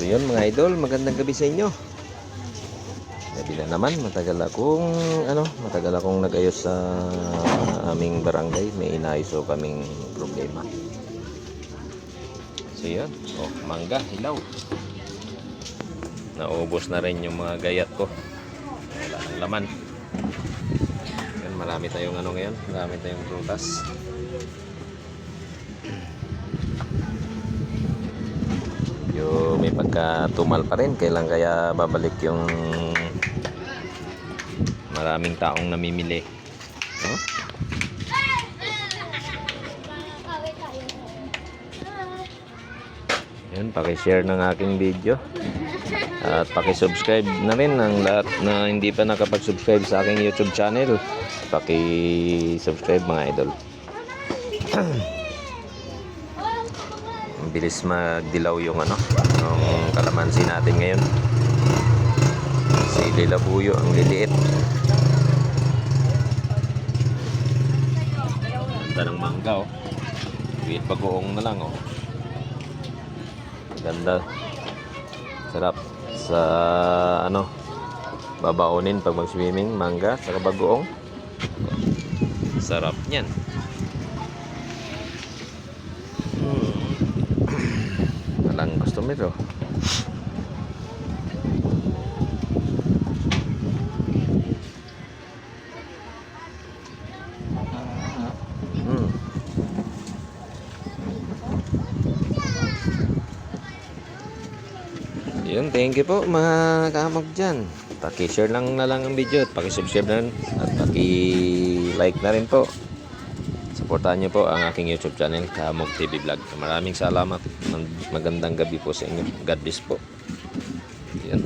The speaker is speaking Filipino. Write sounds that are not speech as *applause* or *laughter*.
So yun mga idol, magandang gabi sa inyo. Gabi na naman, matagal akong ano, matagal akong nagayos sa aming barangay. May inayos kaming problema. So yun, oh, mangga, hilaw. Naubos na rin yung mga gayat ko. Wala nang laman. Yan, marami tayong ano ngayon, marami tayong prutas. May pagkatumal pa rin, kailan kaya babalik yung maraming taong namimili. No? Yan, paki-share ng aking video. At paki-subscribe na rin ng lahat na hindi pa nakapag-subscribe sa aking YouTube channel. Paki-subscribe mga idol. *clears throat* Ang bilis magdilaw yung ano, yung kalamansi natin ngayon. Si Lilabuyo, ang liliit. Ganda ng mangga oh. Wait bagoong na lang oh. Ganda. Sarap sa ano babaonin pag mag-swimming, mangga sa bagoong. Sarap niyan. Oh. Hmm. Yun, thank you po mga kamag dyan. Paki-share lang na lang ang video at paki-subscribe na rin at paki-like na rin po. Supportahan niyo po ang aking YouTube channel, Kamog TV Vlog. Maraming salamat. Magandang gabi po sa inyo. God bless po. Yan.